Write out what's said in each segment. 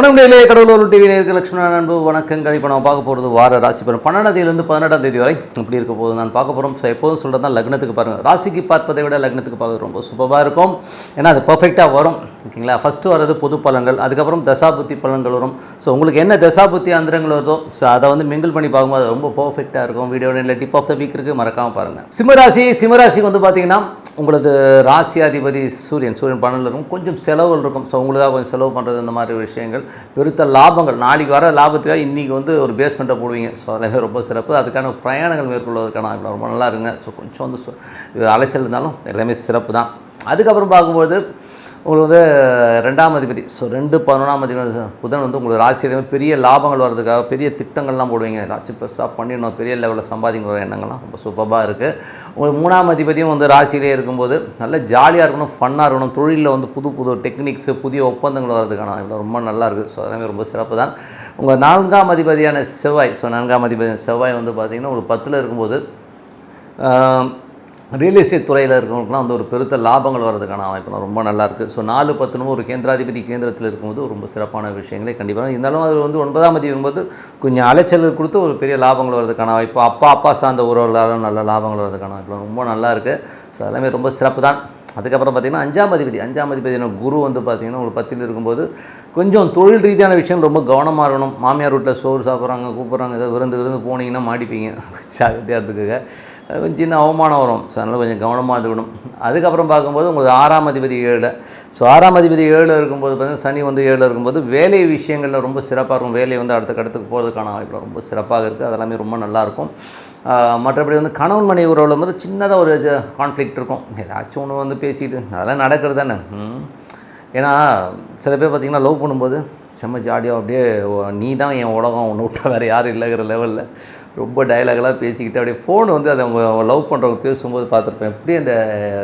வணக்கம் டெய்லியே கடவுளூர் டிவி நேருக்கு லட்சுமண அன்பு வணக்கங்கள். இப்போ நம்ம பார்க்க போகிறது வார ராசி பலன். பன்னெண்டாம் தேதியிலேருந்து பதினெட்டாம் தேதி வரை இப்படி இருக்க போகுது. நான் பார்க்க போகிறோம் ஸோ எப்போதும் சொல்கிறது தான் லக்னத்துக்கு பாருங்கள் ராசிக்கு பார்ப்பதை விட லக்னத்துக்கு பார்க்கறது ரொம்ப சூப்பராக இருக்கும். ஏன்னா அது பர்ஃபெக்டாக வரும். ஓகேங்களா? ஃபஸ்ட்டு வர்றது பொது பலன்கள். அதுக்கப்புறம் தசாபுத்தி பலன்கள் வரும். ஸோ உங்களுக்கு என்ன தசாபுத்தி அந்தரங்கள் வருதோ ஸோ அதை வந்து மிங்கிள் பண்ணி பார்க்கும்போது அது ரொம்ப பர்ஃபெக்டாக இருக்கும். வீடியோட இல்லை டிப் ஆஃப் த வீக் இருக்குது மறக்காமல் பாருங்கள் சிம்மராசி சிம்மராசிக்கு வந்து பார்த்தீங்கன்னா உங்களது ராசியாதிபதி சூரியன். சூரியன் பன்னெண்டில் இருக்கும். கொஞ்சம் செலவுகள் இருக்கும். ஸோ உங்களுக்காக கொஞ்சம் செலவு பண்ணுறது இந்த மாதிரி விஷயங்கள். பெருத்த லாபங்கள். நாளைக்கு வர லாபத்துக்காக இன்றைக்கி வந்து ஒரு பேஸ்மெண்ட்டை போடுவீங்க. ஸோ அதெல்லாம் ரொம்ப சிறப்பு. அதுக்கான பிரயாணங்கள் மேற்கொள்வதற்கான ரொம்ப நல்லா இருங்க. ஸோ கொஞ்சம் வந்து அலைச்சல் இருந்தாலும் எல்லாமே சிறப்பு தான் அதுக்கப்புறம் பார்க்கும்போது உங்களுக்கு வந்து ரெண்டாம் அதிபதி. ஸோ ரெண்டு பதினொன்றாம் அதிபதி புதன் வந்து உங்களுக்கு ராசியிலேயே பெரிய லாபங்கள் வர்றதுக்காக பெரிய திட்டங்கள்லாம் போடுவீங்க. ஏதாச்சும் பெருசாக பண்ணிடணும். பெரிய லெவலில் சம்பாதிக்கிற எண்ணங்கள்லாம் ரொம்ப சூப்பராக இருக்குது உங்களுக்கு மூணாம் அதிபதியும் வந்து ராசியிலே இருக்கும்போது நல்ல ஜாலியாக இருக்கணும் ஃபன்னாக இருக்கணும். தொழிலில் வந்து புது புது டெக்னிக்ஸு புதிய ஒப்பந்தங்கள் வர்றதுக்கான இவ்வளோ ரொம்ப நல்லா இருக்குது ஸோ அதெல்லாமே ரொம்ப சிறப்பு தான். உங்கள் நான்காம் அதிபதியான செவ்வாய். ஸோ நான்காம் அதிபதியான செவ்வாய் வந்து பார்த்திங்கன்னா உங்களுக்கு பத்தில் இருக்கும்போது ரியல் எஸ்டேட் துறையில் இருக்கிறவங்களுக்குலாம் வந்து ஒரு பெருத்த லாபங்கள் வர்றதுக்கான அமைப்புலாம் ரொம்ப நல்லாயிருக்கு ஸோ நாலு பத்துனும் ஒரு கேந்திராதிபதி கேந்திரத்தில் இருக்கும்போது ரொம்ப சிறப்பான விஷயங்களே கண்டிப்பாக இருந்தாலும் அது வந்து ஒன்பதாம் தேதி வரும்போது கொஞ்சம் அலைச்சல் கொடுத்து ஒரு பெரிய லாபங்கள் வரதுக்கான வாய்ப்பு அப்பா அப்பா சார்ந்த உறவுகளாலும் நல்ல லாபங்கள் வரதுக்கான வாய்ப்பு ரொம்ப நல்லா இருக்குது ஸோ எல்லாமே ரொம்ப சிறப்பு தான். அதுக்கப்புறம் பார்த்திங்கன்னா அஞ்சாம் அதிபதி. அஞ்சாம் அதிபதியான குரு வந்து பார்த்திங்கன்னா ஒரு பத்தில் இருக்கும்போது கொஞ்சம் தொழில் ரீதியான விஷயம் ரொம்ப கவனமாக இருக்கணும். மாமியார் வீட்டில் சோறு சாப்பிட்றாங்க கூப்பிட்றாங்க. ஏதோ விருந்து விருந்து போனீங்கன்னா மாடிப்பீங்க ஜாகிரதையாக இருந்துக்குங்க. கொஞ்சம் சின்ன அவமானம் வரும். ஸோ அதனால் கொஞ்சம் கவனமாக இருந்துக்கணும். அதுக்கப்புறம் பார்க்கும்போது உங்களுக்கு ஆறாம் அதிபதி ஏழில். ஸோ ஆறாம் அதிபதி ஏழில் இருக்கும்போது பார்த்தீங்கன்னா சனி வந்து ஏழில் இருக்கும்போது வேலை விஷயங்களில் ரொம்ப சிறப்பாக இருக்கும். வேலை வந்து அடுத்த கடத்துக்கு போகிறதுக்கான வாய்ப்பு ரொம்ப சிறப்பாக இருக்குது அதெல்லாமே ரொம்ப நல்லாயிருக்கும் மற்றபடி வந்து கணவன் மனைவி உறவில் வந்து சின்னதாக ஒரு கான்ஃப்ளிக்ட் இருக்கும். ஏதாச்சும் ஒன்று வந்து பேசிட்டு அதெல்லாம் நடக்கிறது தானே. ஏன்னா சில பேர் பார்த்திங்கன்னா லவ் பண்ணும்போது செம்ம ஜாலியாக அப்படியே நீ தான் என் உலகம் ஒன்று விட்டால் வேறு யாரும் இல்லைங்கிற லெவலில் ரொம்ப டயலாகெல்லாம் பேசிக்கிட்டு அப்படியே ஃபோன் வந்து அதை அவங்க லவ் பண்ணுறவங்க பேசும்போது பார்த்துருப்பேன். அப்படியே அந்த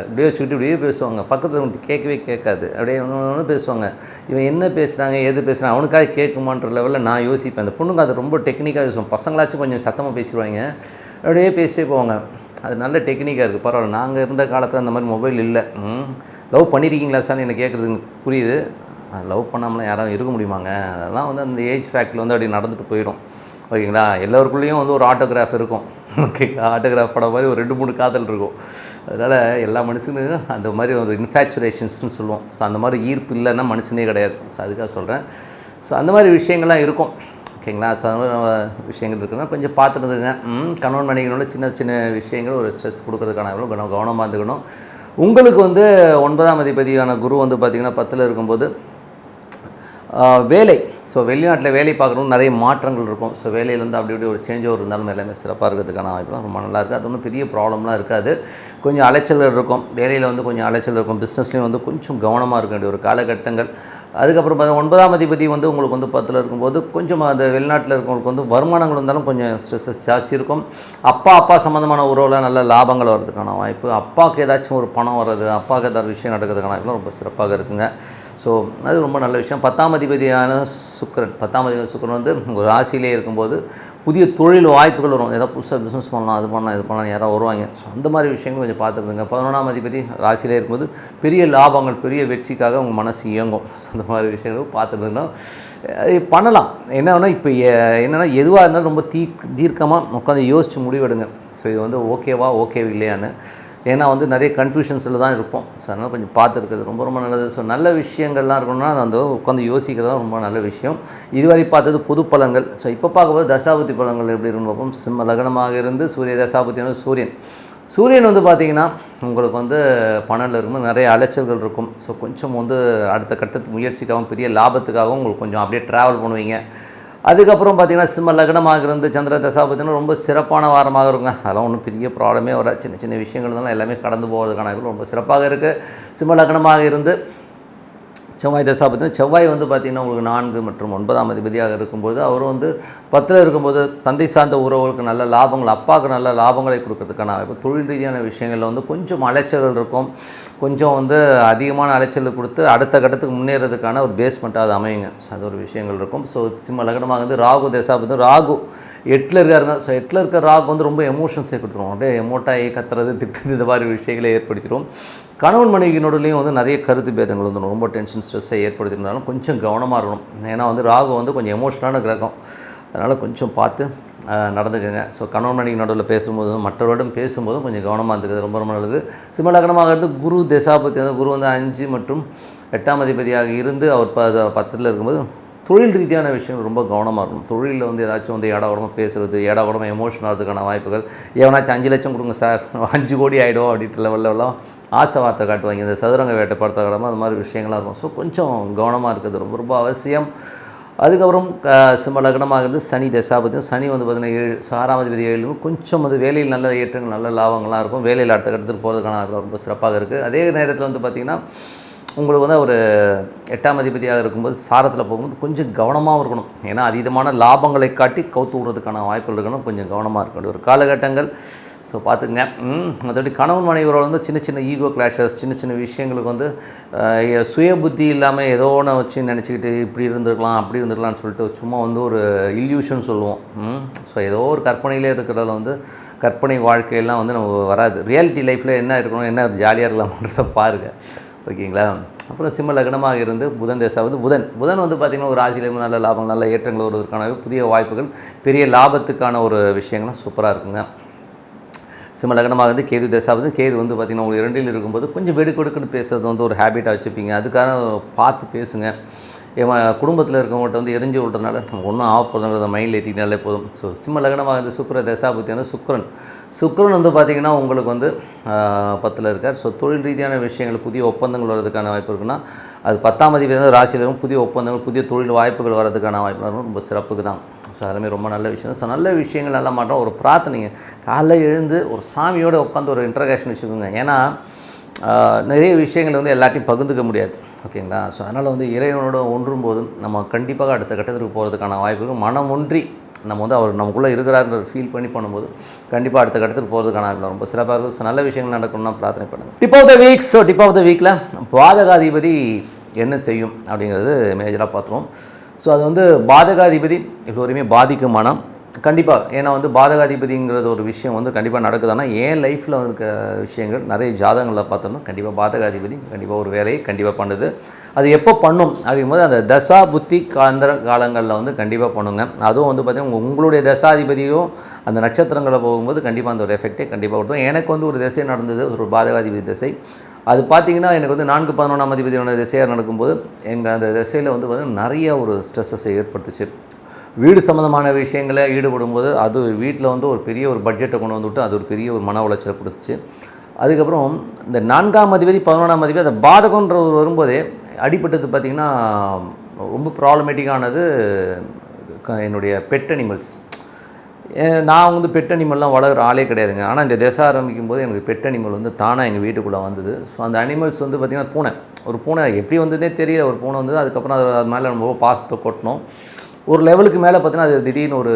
அப்படியே வச்சுக்கிட்டு இப்படியே பேசுவாங்க. பக்கத்தில் வந்து கேட்கவே கேட்காது. அப்படியே ஒன்று பேசுவாங்க. இவன் என்ன பேசுகிறாங்க எது பேசுகிறாங்க அவனுக்காக கேட்குமான்ற லெவலில் நான் யோசிப்பேன். அந்த பொண்ணுங்க அது ரொம்ப டெக்னிக்காக யூஸ் பசங்களாச்சும் கொஞ்சம் சத்தமாக பேசிடுவாங்க. அப்படியே பேசிட்டே போவாங்க. அது நல்ல டெக்னிக்காக இருக்குது பரவாயில்ல. நாங்கள் இருந்த காலத்தில் அந்த மாதிரி மொபைல் இல்லை. லவ் பண்ணியிருக்கீங்களா சார்? என்னை கேட்குறது புரியுது. லவ் பண்ணாமலாம் யாரும் இருக்க முடியுமாங்க? அதெல்லாம் வந்து அந்த ஏஜ் ஃபேக்டில் வந்து அப்படி நடந்துட்டு போயிடும். ஓகேங்களா? எல்லோருக்குள்ளேயும் வந்து ஒரு ஆட்டோகிராஃப் இருக்கும். ஓகேங்களா? ஆட்டோகிராஃப் படம் மாதிரி ஒரு ரெண்டு மூணு காதல் இருக்கும். அதனால் எல்லா மனுஷனுக்கும் அந்த மாதிரி ஒரு இன்ஃபேக்சுரேஷன்ஸ்னு சொல்லுவோம். ஸோ அந்த மாதிரி ஈர்ப்பு இல்லைன்னா மனுஷனே கிடையாது. ஸோ அதுக்காக சொல்கிறேன் ஸோ அந்த மாதிரி விஷயங்கள்லாம் இருக்கும். ஓகேங்களா? ஸோ அந்த மாதிரி நம்ம விஷயங்கள் இருக்குன்னா கொஞ்சம் பார்த்துருந்துங்க ம் கணவன் மனைவிகளோட சின்ன சின்ன விஷயங்கள் ஒரு ஸ்ட்ரெஸ் கொடுக்கறதுக்கான நம்ம கவனமாக இருந்துக்கணும். உங்களுக்கு வந்து ஒன்பதாம் அதிபதியான குரு வந்து பார்த்திங்கன்னா பத்தில் இருக்கும்போது வேலை ஸோ வெளிநாட்டில் வேலை பார்க்குறவங்க நிறைய மாற்றங்கள் இருக்கும். ஸோ வேலையிலேருந்து அப்படி இப்படி ஒரு சேஞ்ச் ஓவர் இருந்தாலும் எல்லாமே சிறப்பாக இருக்கிறதுக்கான வாய்ப்புலாம் ரொம்ப நல்லா இருக்குது அது ஒன்றும் பெரிய ப்ராப்ளம்லாம் இருக்காது. கொஞ்சம் அலைச்சல் இருக்கும். வேலையில் வந்து கொஞ்சம் அலைச்சல் இருக்கும். பிஸ்னஸ்லேயும் வந்து கொஞ்சம் கவனமாக இருக்க வேண்டிய ஒரு காலகட்டங்கள். அதுக்கப்புறம் பார்த்தா ஒன்பதாம் அதிபதி வந்து உங்களுக்கு வந்து பத்தில் இருக்கும்போது கொஞ்சம் அந்த வெளிநாட்டில் இருக்கவங்களுக்கு வந்து வருமானங்கள் இருந்தாலும் கொஞ்சம் ஸ்ட்ரெஸ்ஸஸ் ஜாஸ்தி இருக்கும். அப்பா அப்பா சம்மந்தமான உறவில் நல்ல லாபங்கள் வர்றதுக்கான வாய்ப்பு. அப்பாவுக்கு ஏதாச்சும் ஒரு பணம் வர்றது அப்பாவுக்கு ஏதாவது விஷயம் நடக்கிறதுக்கான வாய்ப்புலாம் ரொம்ப சிறப்பாக இருக்குங்க. ஸோ அது ரொம்ப நல்ல விஷயம். பத்தாம் அதிபதியான சுக்கிரன். பத்தாம் அதிபதி சுக்கிரன் வந்து ஒரு ராசியிலே இருக்கும்போது புதிய தொழில் வாய்ப்புகள் வரும். ஏதாவது புதுசாக பிஸ்னஸ் பண்ணலாம் அது பண்ணலாம் இது பண்ணலாம் யாராவது வருவாங்க. ஸோ அந்த மாதிரி விஷயங்கள் கொஞ்சம் பார்த்துருந்துங்க பதினொன்றாம் அதிபதி ராசியிலே இருக்கும்போது பெரிய லாபங்கள் பெரிய வெற்றிக்காக உங்கள் மனசு இயங்கும். ஸோ அந்த மாதிரி விஷயங்களும் பார்த்துருந்துங்கன்னா பண்ணலாம். என்னன்னா இப்போ என்னென்னா எதுவாக இருந்தாலும் ரொம்ப தீ தீர்க்கமாக உட்காந்து யோசித்து முடிவெடுங்க. ஸோ இது வந்து ஓகேவா ஓகே இல்லையான்னு ஏன்னா வந்து நிறைய கன்ஃபியூஷன்ஸில் தான் இருப்போம். ஸோ அதனால் கொஞ்சம் பார்த்துருக்குறது ரொம்ப ரொம்ப நல்லது. ஸோ நல்ல விஷயங்கள்லாம் இருக்கணும்னா அந்த உட்காந்து யோசிக்கிறது தான் ரொம்ப நல்ல விஷயம். இதுவரை பார்த்தது பொது பலன்கள் ஸோ இப்போ பார்க்கும்போது தசாபதி பலன்கள் எப்படி இருக்குன்னு பார்ப்போம். சிம்ம லக்னமாக இருந்து சூரிய தசாபதி வந்து சூரியன். சூரியன் வந்து பார்த்திங்கன்னா உங்களுக்கு வந்து பணத்தில் இருக்கும்போது நிறைய அலைச்சல்கள் இருக்கும். ஸோ கொஞ்சம் வந்து அடுத்த கட்டத்து முயற்சிக்காகவும் பெரிய லாபத்துக்காகவும் உங்களுக்கு கொஞ்சம் அப்படியே ட்ராவல் பண்ணுவீங்க. அதுக்கப்புறம் பார்த்திங்கன்னா சிம்ம லக்னமாக இருந்து சந்திர தசா பார்த்தீங்கன்னா ரொம்ப சிறப்பான வாரமாக இருக்குங்க. அதெல்லாம் ஒன்றும் பெரிய ப்ராப்ளமே வராது. சின்ன சின்ன விஷயங்கள் தான் எல்லாமே கடந்து போகிறதுக்கான ரொம்ப சிறப்பாக இருக்குது சிம்ம லக்னமாக இருந்து செவ்வாய் தசா செவ்வாய் வந்து பார்த்திங்கன்னா உங்களுக்கு நான்கு மற்றும் ஒன்பதாம் அதிபதியாக இருக்கும்போது அவர் வந்து பத்தில் இருக்கும்போது தந்தை சார்ந்த உறவுகளுக்கு நல்ல லாபங்கள் அப்பாவுக்கு நல்ல லாபங்களை கொடுக்கறதுக்கான இப்போ தொழில் ரீதியான விஷயங்களில் வந்து கொஞ்சம் அலைச்சல்கள் இருக்கும். கொஞ்சம் வந்து அதிகமான அலைச்சல் கொடுத்து அடுத்த கட்டத்துக்கு முன்னேறதுக்கான ஒரு பேஸ்மெண்ட்டாக அது அமையுங்க. ஸோ அது ஒரு விஷயங்கள் இருக்கும். ஸோ சிம்ம லக்னமாக வந்து ராகு தசா ராகு எட்டில் இருக்காருங்க ஸோ எட்டில் இருக்கிற ராகு வந்து ரொம்ப எமோஷன்ஸை கொடுத்துரும். அப்படியே எமோட்டாகி கத்துறது திட்டுறது இந்த மாதிரி விஷயங்களை ஏற்படுத்திடும் கணவன் மனைவியினோடலையும் வந்து நிறைய கருத்து பேதங்கள் வந்து ரொம்ப டென்ஷன் ஸ்ட்ரெஸ்ஸை ஏற்படுத்தினாலும் கொஞ்சம் கவனமாக இருக்கணும். ஏன்னா வந்து ராகு வந்து கொஞ்சம் எமோஷனலான கிரகம். அதனால் கொஞ்சம் பார்த்து ஆஹ், நடந்துக்கங்க. ஸோ கணவன் மனைவி நடுவில் பேசும்போதும் மற்றவரிடம் பேசும்போதும் கொஞ்சம் கவனமாக இருந்துக்கிறது ரொம்ப ரொம்ப நல்லது. சிம்மலக்கணமாக இருந்து குரு தசாபதி வந்து குரு வந்து அஞ்சு மற்றும் எட்டாம் அதிபதியாக இருந்து அவர் ப பத்தில் இருக்கும்போது தொழில் ரீதியான விஷயம் ரொம்ப கவனமாக இருக்கணும். தொழிலில் வந்து ஏதாச்சும் வந்து ஏடா பேசுகிறது ஏடா உடம்பு எமோஷன் ஆகிறதுக்கான வாய்ப்புகள். எவனாச்சும் அஞ்சு லட்சம் கொடுங்க சார் அஞ்சு கோடி ஆகிடும் அப்படின்ற லெவலெல்லாம் ஆசை வார்த்தை காட்டுவாங்க. இந்த சதுரங்க வேட்டை படத்தை கடமை அது மாதிரி விஷயங்களாக இருக்கும். ஸோ கொஞ்சம் கவனமாக இருக்கிறது ரொம்ப ரொம்ப அவசியம். அதுக்கப்புறம் க- சிம்ம லக்னமாகிறது சனி தசாபதியும் சனி வந்து பார்த்தீங்கன்னா ஏழு சாராமதிபதி ஏழு கொஞ்சம் வந்து வேலையில் நல்ல ஏற்றங்கள் நல்ல லாபங்கள்லாம் இருக்கும். வேலையில் அடுத்த கட்டத்துக்கு போகிறதுக்கான ரொம்ப சிறப்பாக இருக்குது அதே நேரத்தில் வந்து பார்த்திங்கன்னா உங்களுக்கு வந்து ஒரு எட்டாம் அதிபதியாக இருக்கும்போது சாரத்தில் போகும்போது கொஞ்சம் கவனமாகவும் இருக்கணும். ஏன்னா அதீதமான லாபங்களை காட்டி கவுத்து விடுறதுக்கான வாய்ப்புகள் இருக்கணும். கொஞ்சம் கவனமாக இருக்க வேண்டிய ஒரு காலகட்டங்கள் ஸோ பார்த்துக்குங்க. மற்றபடி கணவன் மனைவரோட வந்து சின்ன சின்ன ஈகோ கிளாஷஸ் சின்ன சின்ன விஷயங்களுக்கு வந்து சுய புத்தி இல்லாமல் ஏதோ ஒன்று வச்சு நினச்சிக்கிட்டு இப்படி இருந்திருக்கலாம் அப்படி இருந்திருக்கலாம்னு சொல்லிட்டு சும்மா வந்து ஒரு இல்யூஷன் சொல்லுவோம். ஸோ ஏதோ ஒரு கற்பனையிலே இருக்கிறதுல வந்து கற்பனை வாழ்க்கையெல்லாம் வந்து நம்ம வராது. ரியாலிட்டி லைஃப்பில் என்ன இருக்கணும் என்ன ஜாலியாக இருக்கலாம்ன்றத பாருங்கள் ஓகேங்களா? அப்புறம் சிம்ம லக்னமாக இருந்து புதன் தேசாவது புதன். புதன் வந்து பார்த்திங்கன்னா ஒரு ராசியிலேயும் நல்ல லாபம் நல்ல ஏற்றங்கள் வருவதற்கான புதிய வாய்ப்புகள் பெரிய லாபத்துக்கான ஒரு விஷயங்கள்லாம் சூப்பராக இருக்குங்க. சிம்ம லக்னமாக வந்து கேது தசாவது கேது வந்து பார்த்திங்கன்னா உங்களுக்கு இரண்டில் இருக்கும்போது கொஞ்சம் வெடுக்கெடுக்குன்னு பேசுறது வந்து ஒரு ஹேபிட்டாக வச்சுப்பீங்க. அதுக்காக பார்த்து பேசுங்க. என் குடும்பத்தில் இருக்கவங்கள்ட்ட வந்து எரிஞ்சு விட்றதுனால நம்ம ஒன்றும் ஆகப்போதுங்கிறத மைண்டில் ஏற்றிக்கினாலே போதும். ஸோ சிம்ம லக்னமாக இருந்து சுக்கர தசாபுத்தியான வந்து சுக்கரன். சுக்கரன் வந்து பார்த்திங்கன்னா உங்களுக்கு வந்து பத்தில் இருக்கார். ஸோ தொழில் ரீதியான விஷயங்கள் புதிய ஒப்பந்தங்கள் வர்றதுக்கான வாய்ப்பு இருக்குன்னா அது பத்தாம் அதிபதி வந்து ராசியில் இருக்கும் புதிய ஒப்பந்தங்கள் புதிய தொழில் வாய்ப்புகள் வர்றதுக்கான வாய்ப்பு ரொம்ப சிறப்புக்கு தான். ஸோ அதுமே ரொம்ப நல்ல விஷயம். ஸோ நல்ல விஷயங்கள் நல்ல மாட்டோம் ஒரு பிரார்த்தனைங்க. காலைல எழுந்து ஒரு சாமியோட உட்காந்து ஒரு இன்ட்ரகேஷன் வச்சுக்கோங்க. ஏன்னா நிறைய விஷயங்கள் வந்து எல்லாத்தையும் பகிர்ந்துக்க முடியாது. ஓகேங்களா? ஸோ அதனால் வந்து இறைவனோட ஒன்றும் போதும் நம்ம கண்டிப்பாக அடுத்த கட்டத்துக்கு போகிறதுக்கான வாய்ப்புகள் மனம் ஒன்றி நம்ம வந்து அவர் நமக்குள்ளே இருக்கிறாருன்ற ஃபீல் பண்ணி பண்ணும்போது கண்டிப்பாக அடுத்த கட்டத்துக்கு போகிறதுக்கான ரொம்ப சிறப்பாக இருக்கும். ஸோ நல்ல விஷயங்கள் நடக்கணும்னா பிரார்த்தனை பண்ணுங்கள் tip of the week so tip of the வீக்கில் பாதகாதிபதி என்ன செய்யும் அப்படிங்கிறது மேஜராக பார்த்துருவோம். ஸோ அது வந்து பாதகாதிபதி எல்லோருமே பாதிக்கும் மனம். கண்டிப்பாக ஏன்னா வந்து பாதகாதிபதிங்கிறது ஒரு விஷயம் வந்து கண்டிப்பாக நடக்குதுன்னா ஏன் லைஃப்பில் இருக்க விஷயங்கள் நிறைய ஜாதகங்களில் பார்த்தோம்னா கண்டிப்பாக பாதகாதிபதி கண்டிப்பாக ஒரு வேலையை கண்டிப்பாக பண்ணுது. அது எப்போ பண்ணும்? அப்படிங்கும்போது அந்த தசா புத்தி காந்திர காலங்களில் வந்து கண்டிப்பாக பண்ணுங்க. அதுவும் வந்து பார்த்திங்கன்னா உங்களுடைய தசாதிபதியும் அந்த நட்சத்திரங்களை போகும்போது கண்டிப்பாக அந்த ஒரு எஃபெக்டே கண்டிப்பாக கொடுத்தோம் எனக்கு வந்து ஒரு திசை நடந்தது ஒரு பாதகாதிபதி திசை. அது பார்த்தீங்கன்னா எனக்கு வந்து நான்கு பதினொன்றாம் அதிபதியோட திசையாக நடக்கும்போது எங்கள் அந்த திசையில் வந்து பார்த்திங்கன்னா நிறைய ஒரு ஸ்ட்ரெஸ்ஸஸை ஏற்பட்டுச்சு. வீடு சம்மந்தமான விஷயங்களை ஈடுபடும் போது அது வீட்டில் வந்து ஒரு பெரிய ஒரு பட்ஜெட்டை கொண்டு வந்துவிட்டு அது ஒரு பெரிய ஒரு மன உளைச்சலை கொடுத்துச்சு. அதுக்கப்புறம் இந்த நான்காம் அதிபதி பதினொன்றாம் அதிபதி அந்த பாதகன்ற ஒரு வரும்போதே அடிப்பட்டது பார்த்திங்கன்னா ரொம்ப ப்ராப்ளமேட்டிக்கானது க- என்னுடைய பெட் அனிமல்ஸ் ஏ- நான் வந்து பெட் அனிமல்லாம் வளர்கிற ஆளே கிடையாதுங்க. ஆனால் இந்த திசை ஆரம்பிக்கும் போது எனக்கு பெட் அனிமல் வந்து தானாக எங்கள் வீட்டுக்குள்ளே வந்தது. ஸோ அந்த அனிமல்ஸ் வந்து பார்த்திங்கன்னா பூனை. ஒரு பூனை எப்படி வந்ததுனே தெரியல. ஒரு பூனை வந்து அதுக்கப்புறம் அது அது மேலே ரொம்ப பாசத்தை கொட்டணும் ஒரு லெவலுக்கு மேலே பார்த்தீங்கன்னா அது திடீர்னு ஒரு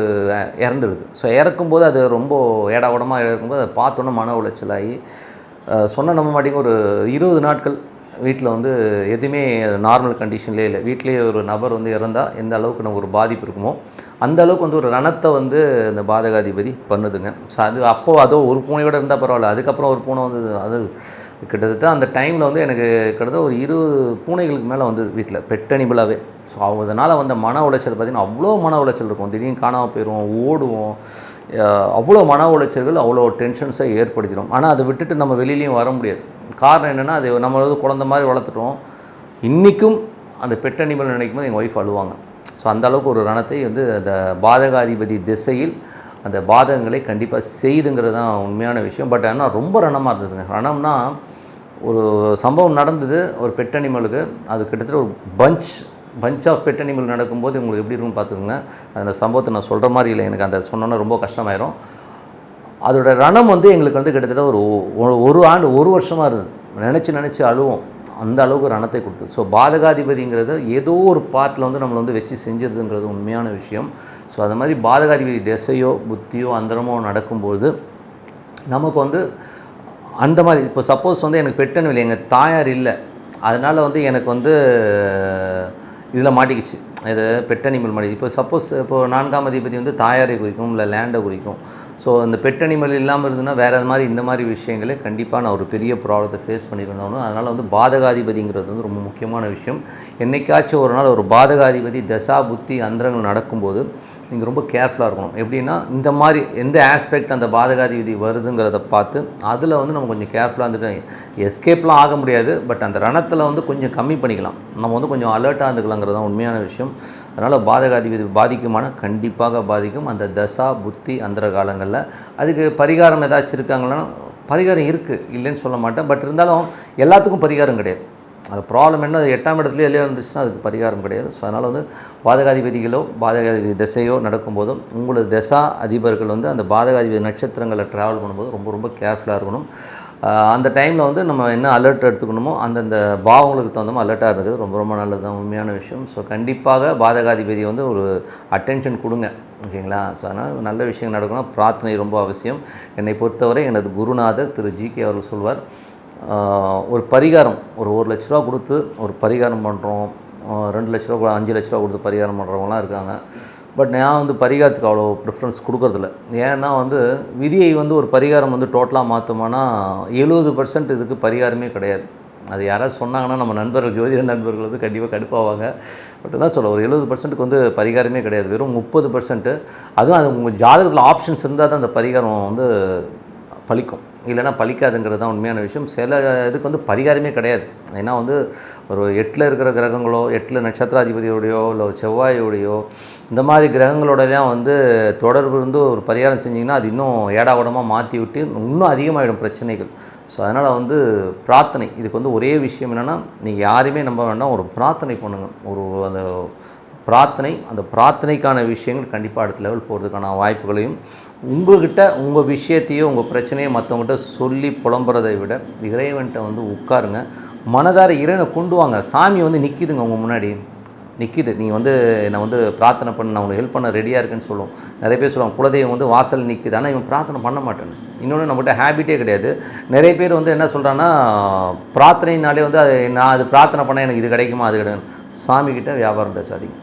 இறந்துடுது. ஸோ இறக்கும்போது அது ரொம்ப ஏடா உடமாக இறக்கும்போது அதை பார்த்தோன்னே மன உளைச்சலாகி சொன்ன நம்ப மாட்டேங்க ஒரு இருபது நாட்கள் வீட்டில் வந்து எதுவுமே நார்மல் கண்டிஷன்லேயே இல்லை. வீட்டிலேயே ஒரு நபர் வந்து இறந்தால் எந்த அளவுக்கு நம்ம ஒரு பாதிப்பு இருக்குமோ அந்த அளவுக்கு வந்து ஒரு ரணத்தை வந்து இந்த பாதகாதிபதி பண்ணுதுங்க. ஸோ அது அப்போது அதோ ஒரு பூனையோட இருந்தால் பரவாயில்ல. அதுக்கப்புறம் ஒரு பூனை வந்து அது கிட்டத்தட்ட அந்த டைமில் வந்து எனக்கு கிட்டத்தட்ட ஒரு இருபது பூனைகளுக்கு மேலே வந்து வீட்டில் பெட்டனிபிளாகவே ஸோ அதனால் வந்த மன உளைச்சல் பார்த்திங்கன்னா அவ்வளோ மன உளைச்சல் இருக்கும். திடீர்னு காணாமல் போயிடுவோம் ஓடுவோம். அவ்வளோ மன உளைச்சல்கள் அவ்வளோ டென்ஷன்ஸை ஏற்படுத்திடும். ஆனால் அதை விட்டுட்டு நம்ம வெளியிலையும் வர முடியாது. காரணம் என்னென்னா அது நம்ம வந்து குழந்த மாதிரி வளர்த்துட்டோம். இன்றைக்கும் அந்த பெட் அனிமல் நினைக்கும் போது எங்கள் ஒய்ஃப் அழுவாங்க. ஸோ அந்தளவுக்கு ஒரு ரணத்தை வந்து அந்த பாதகாதிபதி திசையில் அந்த பாதகங்களை கண்டிப்பாக செய்துங்கிறது தான் உண்மையான விஷயம். பட் ஆனால் ரொம்ப ரணமாக இருந்ததுங்க. ரணம்னா ஒரு சம்பவம் நடந்தது. ஒரு பெட் அனிமலுக்கு அது கிட்டத்தட்ட ஒரு punch punch of pet animal நடக்கும்போது உங்களுக்கு எப்படி இருக்கும்னு பார்த்துக்கோங்க. அந்த சம்பவத்தை நான் சொல்கிற மாதிரி இல்லை. எனக்கு அந்த சொன்னோன்னா ரொம்ப கஷ்டமாயிரும். அதோட ரணம் வந்து எங்களுக்கு வந்து கிட்டத்தட்ட ஒரு ஒரு ஆண்டு ஒரு வருஷமாக இருந்தது. நினச்சி நினச்சி அழுவோம். அந்த அளவுக்கு ரணத்தை கொடுத்தது. ஸோ பாதகாதிபதிங்கிறது ஏதோ ஒரு பார்ட்டில் வந்து நம்மளை வந்து வச்சு செஞ்சிருதுங்கிறது உண்மையான விஷயம். ஸோ அது மாதிரி பாதகாதிபதி திசையோ புத்தியோ அந்தரமோ நடக்கும்போது நமக்கு வந்து அந்த மாதிரி இப்போ சப்போஸ் வந்து எனக்கு பெட்டன் இல்லை எங்கள் தாயார் இல்லை. அதனால் வந்து எனக்கு வந்து இதில் மாட்டிக்கிச்சு. இது பெட் அனிமல் மாட்டி இப்போ சப்போஸ் இப்போ நான்காம் அதிபதி வந்து தாயாரை குறிக்கும் இல்லை லேண்டை குறிக்கும். ஸோ அந்த பெட் அனிமல் இல்லாமல் இருந்ததுன்னா வேறு மாதிரி இந்த மாதிரி விஷயங்களே கண்டிப்பாக நான் ஒரு பெரிய ப்ராப்ளத்தை ஃபேஸ் பண்ணியிருந்தோம் அதனால் வந்து பாதகாதிபதிங்கிறது வந்து ரொம்ப முக்கியமான விஷயம். என்னைக்காச்சும் ஒரு நாள் ஒரு பாதகாதிபதி தசா புத்தி அந்தரங்கள் நடக்கும்போது நீங்கள் ரொம்ப கேர்ஃபுல்லாக இருக்கணும். எப்படின்னா இந்த மாதிரி எந்த ஆஸ்பெக்ட் அந்த பாதகாதிபதி வருதுங்கிறத பார்த்து அதில் வந்து நம்ம கொஞ்சம் கேர்ஃபுல்லாக இருந்துட்டு எஸ்கேப்லாம் ஆக முடியாது. பட் அந்த ரணத்தில் வந்து கொஞ்சம் கம்மி பண்ணிக்கலாம். நம்ம வந்து கொஞ்சம் அலர்ட்டாக இருந்துக்கலாங்கிறது தான் உண்மையான விஷயம். அதனால் பாதகாதிபதி பாதிக்குமான கண்டிப்பாக பாதிக்கும். அந்த தசா புத்தி அந்தர காலங்களில் அதுக்கு பரிகாரம் ஏதாச்சும் இருக்காங்களா பரிகாரம் இருக்குது இல்லைன்னு சொல்ல மாட்டேன். பட் இருந்தாலும் எல்லாத்துக்கும் பரிகாரம் கிடையாது. அது ப்ராப்ளம் என்ன? அது எட்டாம் இடத்துல எல்லாம் இருந்துச்சுன்னா அதுக்கு பரிகாரம் கிடையாது. ஸோ அதனால் வந்து பாதகாதிபதிகளோ பாதகாதிபதி திசையோ நடக்கும்போதும் உங்களது திசா அதிபர்கள் வந்து அந்த பாதகாதிபதி நட்சத்திரங்களில் ட்ராவல் பண்ணும்போது ரொம்ப ரொம்ப கேர்ஃபுல்லாக இருக்கணும். அந்த டைமில் வந்து நம்ம என்ன அலர்ட் எடுத்துக்கணுமோ அந்தந்த பாவங்களுக்கு தகுந்த மாதிரி அலர்ட்டாக இருக்குது ரொம்ப ரொம்ப நல்லது தான் உண்மையான விஷயம். ஸோ கண்டிப்பாக பாதகாதிபதி வந்து ஒரு அட்டென்ஷன் கொடுங்க. ஓகேங்களா? ஸோ அதனால் நல்ல விஷயம் நடக்கணும் பிரார்த்தனை ரொம்ப அவசியம். என்னை பொறுத்தவரை எனது குருநாதர் திரு ஜி கே அவர்கள் சொல்வார் ஒரு பரிகாரம் ஒரு ஒரு லட்ச ரூபா கொடுத்து ஒரு பரிகாரம் பண்ணுறோம் ரெண்டு லட்ச ரூபா அஞ்சு லட்ச ரூபா கொடுத்து பரிகாரம் பண்ணுறவங்களாம் இருக்காங்க. பட் நான் வந்து பரிகாரத்துக்கு அவ்வளோ ப்ரிஃபரன்ஸ் கொடுக்கறதில்ல. ஏன்னா வந்து விதியை வந்து ஒரு பரிகாரம் வந்து டோட்டலாக மாற்றோம்னா எழுபது பர்சன்ட் இதுக்கு பரிகாரமே கிடையாது. அது யாராவது சொன்னாங்கன்னா நம்ம நண்பர்கள் ஜோதிட நண்பர்கள் வந்து கண்டிப்பாக கடுப்பாவாங்க. பட் தான் சொல்ல ஒரு எழுபது பர்சன்ட்டுக்கு வந்து பரிகாரமே கிடையாது. வெறும் முப்பது பர்சன்ட்டு அதுவும் அது உங்கள் ஜாதகத்தில் ஆப்ஷன்ஸ் இருந்தால் தான் அந்த பரிகாரம் வந்து பழிக்கும். இல்லைன்னா பலிக்காதுங்கிறது தான் உண்மையான விஷயம். சில இதுக்கு வந்து பரிகாரமே கிடையாது. ஏன்னா வந்து ஒரு எட்டில் இருக்கிற கிரகங்களோ எட்டில் நட்சத்திராதிபதியோடையோ இல்லை செவ்வாயோடையோ இந்த மாதிரி கிரகங்களோடலாம் வந்து தொடர்பு இருந்து ஒரு பரிகாரம் செஞ்சிங்கன்னா அது இன்னும் ஏடாகூடமாக மாற்றி விட்டு இன்னும் அதிகமாகிடும் பிரச்சனைகள். ஸோ அதனால் வந்து பிரார்த்தனை. இதுக்கு வந்து ஒரே விஷயம் என்னென்னா நீங்கள் யாரையுமே நம்ப வேண்டாம். ஒரு பிரார்த்தனை பண்ணுங்கள் ஒரு அந்த பிரார்த்தனை அந்த பிரார்த்தனைக்கான விஷயங்கள் கண்டிப்பாக அடுத்த லெவல் போகிறதுக்கான வாய்ப்புகளையும் உங்கள்கிட்ட உங்கள் விஷயத்தையோ உங்கள் பிரச்சனையோ மற்றவங்ககிட்ட சொல்லி புலம்புறதை விட இறைவன்கிட்ட வந்து உட்காருங்க. மனதார இறைவனை கொண்டு வாங்க. சாமி வந்து நிற்கிதுங்க உங்கள் முன்னாடி. நிற்கிது நீ வந்து என்னை வந்து பிரார்த்தனை பண்ண நான் உனக்கு ஹெல்ப் பண்ண ரெடியாக இருக்குன்னு சொல்லுவோம் நிறைய பேர் சொல்லுவாங்க குலதெய்வம் வந்து வாசல் நிற்கிது ஆனால் இவன் பிரார்த்தனை பண்ண மாட்டேன். இன்னொன்று நம்மகிட்ட ஹேபிட்டே கிடையாது. நிறைய பேர் வந்து என்ன சொல்கிறான்னா பிரார்த்தனைனாலே வந்து அது நான் அது பிரார்த்தனை பண்ண எனக்கு இது கிடைக்குமா அது கிடைக்கும்? சாமிக்கிட்ட வியாபாரம் பேசாதீங்க.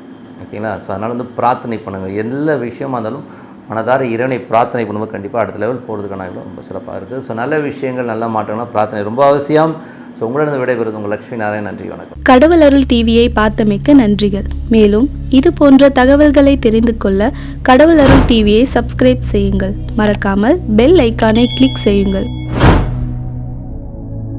ஓகேங்களா? ஸோ அதனால் வந்து பிரார்த்தனை பண்ணுங்கள் எல்லா விஷயமா இருந்தாலும் மனதார இறைவனை பிரார்த்தனை பண்ணும்போது கண்டிப்பாக அடுத்த லெவல் போகிறதுக்கான ரொம்ப சிறப்பாக இருக்குது ஸோ நல்ல விஷயங்கள் நல்ல மாற்றங்கள்லாம் பிரார்த்தனை ரொம்ப அவசியம். ஸோ உங்களிடம் விடைபெறுது உங்கள் லக்ஷ்மி நாராயண் நன்றி வணக்கம். கடவுள் அருள் டிவியை பார்த்தமைக்கு நன்றிகள். மேலும் இது போன்ற தகவல்களை தெரிந்து கொள்ள கடவுள் அருள் டிவியை சப்ஸ்கிரைப் செய்யுங்கள். மறக்காமல் பெல் ஐக்கானை கிளிக் செய்யுங்கள்.